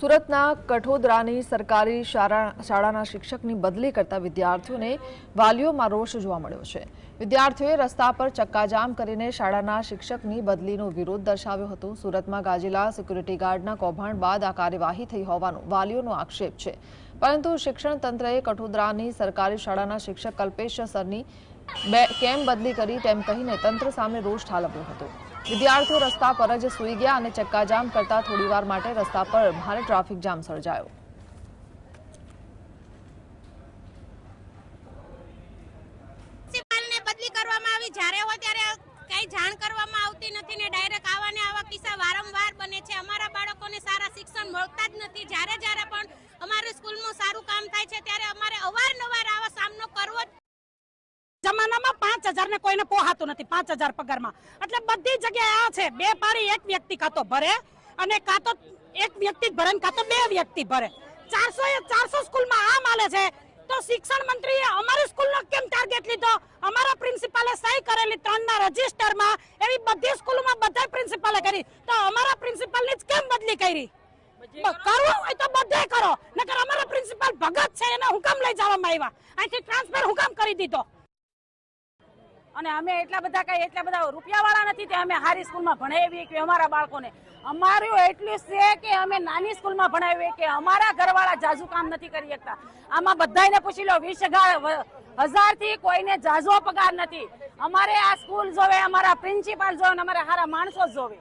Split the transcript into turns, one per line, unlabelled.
સુરતના કઠોદરાની સરકારી શાળા શાળાના શિક્ષકની બદલી કરતા વિદ્યાર્થીઓને વાલીઓમાં રોષ જોવા મળ્યો છે. વિદ્યાર્થીઓએ રસ્તા પર ચક્કાજામ કરીને શાળાના શિક્ષકની બદલીનો વિરોધ દર્શાવ્યો હતો. સુરતમાં ગાજેલા સિક્યુરિટી ગાર્ડના કૌભાંડ બાદ આ કાર્યવાહી થઈ હોવાનો વાલીઓનો આક્ષેપ છે. પરંતુ શિક્ષણ તંત્રએ કઠોદરાની સરકારી શાળાના શિક્ષક કલ્પેશ સરની બે કેમ બદલી કરી તેમ કહીને તંત્ર સામે રોષ ઠાલવ્યો હતો. વિદ્યાર્થીઓ રસ્તા પર જ સૂઈ ગયા અને ચક્કાજામ કરતા થોડીવાર માટે રસ્તા પર ભારે ટ્રાફિક જામ સર્જાયો.
ત્યારે કઈ જાણ કરવામાં આવતી નથી ને ડાયરેક્ટ આવાને આવા કિસ્સા વારંવાર બને છે. અમારા બાળકોને સારા શિક્ષણ મળતા જ નથી. જ્યારે જ્યારે પણ અમારી સ્કૂલમાં સારું કામ થાય છે, ત્યારે અમારે અવારનવાર આવા સામનો કરવો જ
જમાનામાં પાંચ હજાર ને કોઈને પોહાતું નથી પાંચ હજાર પગારમાં. એટલે બધી જગ્યાએ આ છે બે પાડી એક વ્યક્તિ કાં તો ભરે અને કાં તો એક વ્યક્તિ જ ભરે ને કાં તો બે વ્યક્તિ ભરે. ચારસો એ ચારસો સ્કૂલમાં આ માલે છે તો શિક્ષણ મંત્રીએ અમારી સ્કૂલનો કેમ ટાર્ગેટ લીધો? અમારા પ્રિન્સિપાલે સહી કરેલી ત્રણના રજીસ્ટરમાં એવી બધી સ્કૂલોમાં બધા પ્રિન્સિપાલે કરી. તો અમારા પ્રિન્સિપાલની જ કેમ બદલી કરી? કરવું હોય તો બધે કરો નકર અમારા પ્રિન્સિપાલ ભગત છે એને હુકમ લઈ જવામાં આવ્યા. અહીંથી ટ્રાન્સફર હુકમ કરી દીધો. અને અમે એટલા બધા કઈ એટલા બધા રૂપિયા વાળા નથી તે અમે હારી સ્કૂલમાં ભણાવીએ કે અમારા બાળકોને. અમારું એટલું છે કે અમે નાની સ્કૂલમાં ભણાવીએ કે અમારા ઘરવાળા જાજુ કામ નથી કરી શકતા. આમાં બધાયને પૂછી લો, વીસ હજારથી કોઈને જાજો પગાર નથી. અમારે આ સ્કૂલ જોવે, અમારા પ્રિન્સિપાલ જોવે અને અમારા હારા માણસો જોવે.